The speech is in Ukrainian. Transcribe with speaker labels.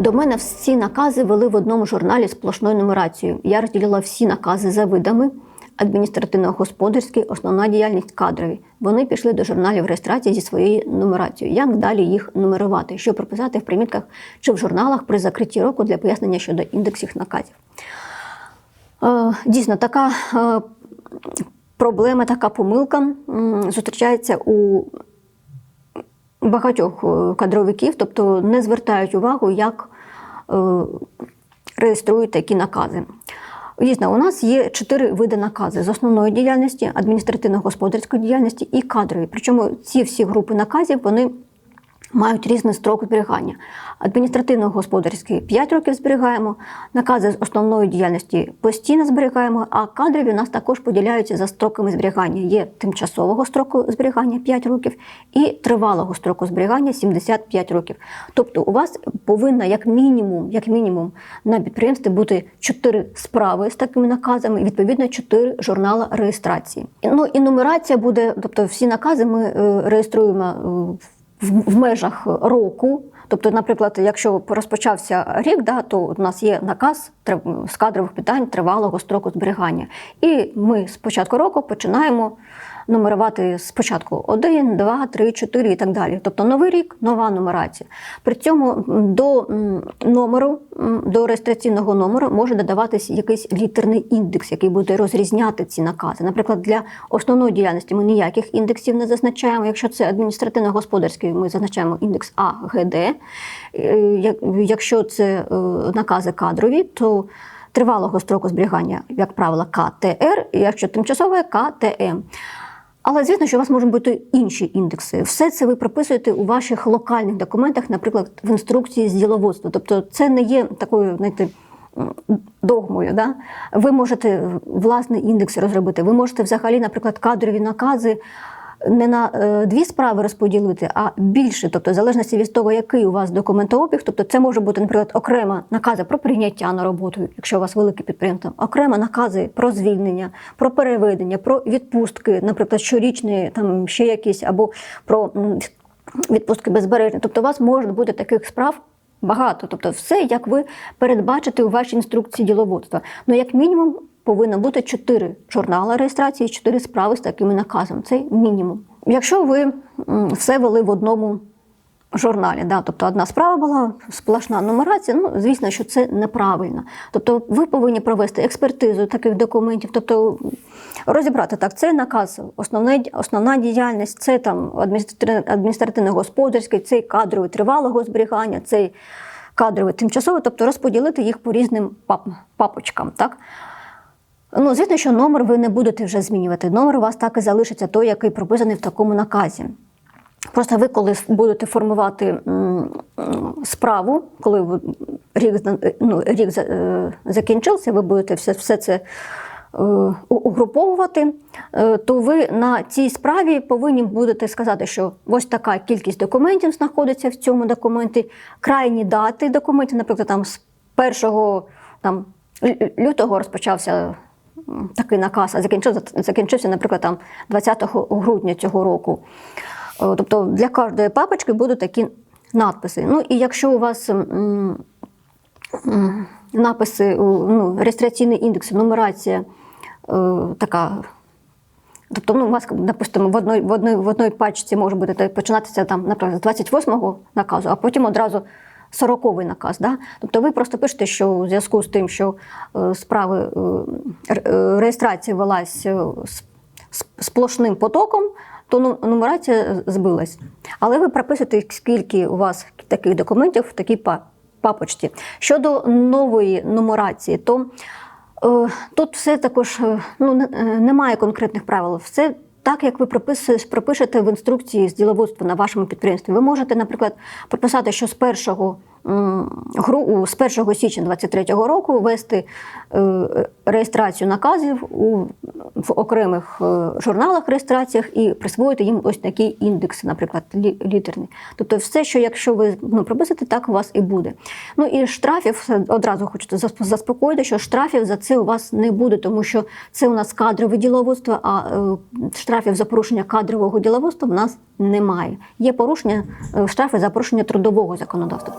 Speaker 1: До мене всі накази вели в одному журналі сплошною нумерацією. Я розділила всі накази за видами. Адміністративно-господарський, основна діяльність кадрові. Вони пішли до журналів реєстрації зі своєю нумерацією. Як далі їх нумерувати? Що прописати в примітках чи в журналах при закритті року для пояснення щодо індексів наказів? Е, Дійсно, така е, проблема, така помилка зустрічається у багатьох е, кадровиків, тобто не звертають увагу, як реєструють такі накази. Дійсно, у нас є чотири види накази з основної діяльності, адміністративно-господарської діяльності і кадрові. Причому ці всі групи наказів вони мають різний строк зберігання. Адміністративно-господарський 5 років зберігаємо, накази з основної діяльності постійно зберігаємо, а кадрові у нас також поділяються за строками зберігання. Є тимчасового строку зберігання 5 років і тривалого строку зберігання 75 років. Тобто у вас повинна як мінімум, як мінімум на підприємстві бути 4 справи з такими наказами, і відповідно 4 журнали реєстрації. Ну і нумерація буде, тобто всі накази ми е, реєструємо е, в, в межах року. Тобто, наприклад, якщо розпочався рік, да, то у нас є наказ з кадрових питань тривалого строку зберігання. І ми з початку року починаємо нумерувати спочатку 1, 2, 3, 4 і так далі. Тобто новий рік, нова нумерація. При цьому до номеру, до реєстраційного номеру може додаватись якийсь літерний індекс, який буде розрізняти ці накази. Наприклад, для основної діяльності ми ніяких індексів не зазначаємо. Якщо це адміністративно-господарський, ми зазначаємо індекс А, Г, Д. Е, як- Якщо це е, накази кадрові, то тривалого строку зберігання, як правило, КТР, якщо тимчасове КТМ. Але звісно, що у вас можуть бути інші індекси. Все це ви прописуєте у ваших локальних документах, наприклад, в інструкції з діловодства. Тобто, це не є такою, знаєте, догмою. Да? Ви можете власний індекс розробити. Ви можете взагалі, наприклад, кадрові накази не на е, дві справи розподілити, а більше, тобто в залежності від того, який у вас документообіг, тобто це може бути, наприклад, окрема накази про прийняття на роботу, якщо у вас велике підприємство, окремо накази про звільнення, про переведення, про відпустки, наприклад, щорічні, там ще якісь, або про відпустки безбережні. Тобто, у вас може бути таких справ. Багато, тобто все, як ви передбачите у вашій інструкції діловодства. Ну, як мінімум, повинно бути чотири журнали реєстрації, чотири справи з такими наказами. Це мінімум. Якщо ви все вели в одному журналі, да, тобто одна справа була сплошна нумерація, ну звісно, що це неправильно. Тобто ви повинні провести експертизу таких документів, тобто розібрати так, це наказ, основна, основна діяльність, це там адміністративно- адміністративно-господарський, цей кадровий тривалого зберігання, цей кадровий тимчасовий, тобто розподілити їх по різним пап, папочкам. Так? Ну, звісно, що номер ви не будете вже змінювати. Номер у вас так і залишиться той, який прописаний в такому наказі. Просто ви, коли формувати формувати справу, коли рік, ну, рік е, закінчився, ви будете все, все це е, угруповувати, е, то ви на цій справі повинні будете сказати, що ось така кількість документів знаходиться в цьому документі, крайні дати документів, наприклад, там з 1 там, лютого розпочався такий наказ, а закінчився, закінчився, наприклад, там 20 грудня цього року. Е, Тобто для кожної папочки будуть такі надписи. Ну і якщо у вас написи, ну, реєстраційний індекс, нумерація е, така. Тобто, ну, у вас, допустимо, в одній, в одній, в одній пачці може бути починатися там, наприклад, з 28-го наказу, а потім одразу 40-й наказ. Да? Тобто ви просто пишете, що у зв'язку з тим, що е, справи е, е, реєстрація велась сплошним потоком, то ну- нумерація збилась. Але ви прописуєте, скільки у вас таких документів в такій па- папочці. Щодо нової нумерації, то тут все також ну, не- немає конкретних правил. Все так, як ви пропишете в інструкції з діловодства на вашому підприємстві. Ви можете, наприклад, прописати, що з 1 м, гру- з 1 січня 2023 року ввести е, реєстрацію наказів у в окремих е, журналах реєстраціях і присвоїти їм ось такі індекси, наприклад, лі- літерні. Тобто, все, що якщо ви ну, прописати, так у вас і буде. Ну і штрафів одразу хочу засп- заспокоїти, що штрафів за це у вас не буде, тому що це у нас кадрове діловодство, а е, штрафів за порушення кадрового діловодства в нас немає. Є порушення е, штрафи за порушення трудового законодавства.